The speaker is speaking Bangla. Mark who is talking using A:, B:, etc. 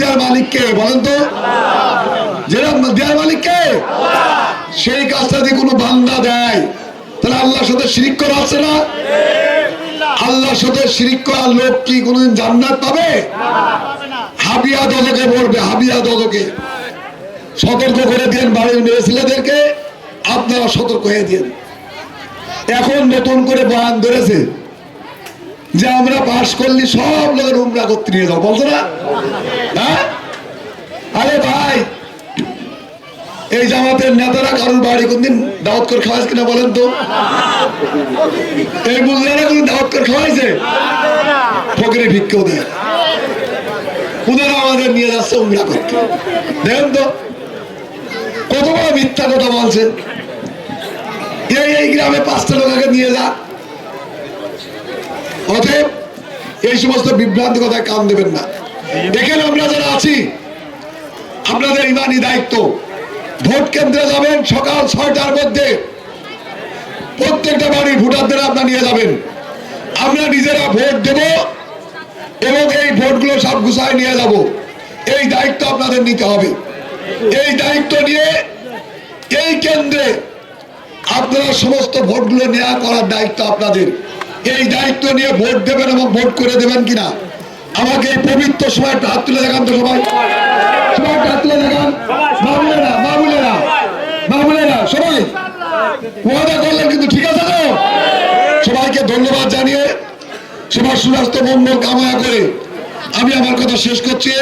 A: দেওয়ার মালিক কে? বলেন তো। যেটা দেওয়ার মালিক কে? সেই কাজটা যদি কোনো বান্দা দেয়, তাহলে আল্লাহর সাথে শিরিক করা আছে না? আল্লাহর সাথে শিরিক করার লোক কি কোনোদিন জান্নাত পাবে? হাবিয়া দলকে বলবে, হাবিয়া দলকে। সতর্ক করে দিন বাড়ির মেয়ে ছেলেদেরকে, আপনারা সতর্ক হয়ে দিন এখন নতুন করে বয়ান ধরেছে যে আমরা পাশ করলে সব লোকের উমরা করতে নিয়ে যাও বলতো না? আরে ভাই, এই জামাতের নেতারা কারোর বাড়ি কোনদিন দাওয়াত করে খাওয়াইছে কিনা বলেন তো? এই বুঝলারা কোন দাওয়াত করে খাওয়াইছে? ফকরে ভিক্ষেও দেয় ওনারা আমাদের নিয়ে যাচ্ছে উমরা করতে। দেখেন তো, কত বড় মিথ্যা কথা বলছে। এই এই গ্রামে পাঁচটা লোককে নিয়ে যা। অতএব এই সমস্ত বিভ্রান্তি কথায় কান দেবেন না। এখানে আমরা যারা আছি, আপনাদের ইমানই দায়িত্ব। ভোট কেন্দ্রে যাবেন সকাল ছয়টার মধ্যে। প্রত্যেকটা বাড়ির ভোটারদের আপনারা নিয়ে যাবেন। আমরা নিজেরা ভোট দেব এবং এই ভোটগুলো সব গুছায় নিয়ে যাব। এই দায়িত্ব আপনাদের নিতে হবে। এই দায়িত্ব নিয়ে এই কেন্দ্রে আপনারা সমস্ত ভোটগুলো নেওয়া করার দায়িত্ব আপনাদের। এই দায়িত্ব নিয়ে ভোট দেবেন এবং ভোট করে দেবেন কিনা? আমাকে এই পবিত্র সময় একটা হাত তুলে দেখান তো সবাই। হাত তুলে দেখান। বাবুলেরা বাবুলেরা বাবুলেরা সবাই। ওয়াদা করলেন কিন্তু ঠিক আছে তো? সবাইকে ধন্যবাদ জানিয়ে সবার সুস্বাস্থ্য মঙ্গল কামনা করে আমি আমার কথা শেষ করছি।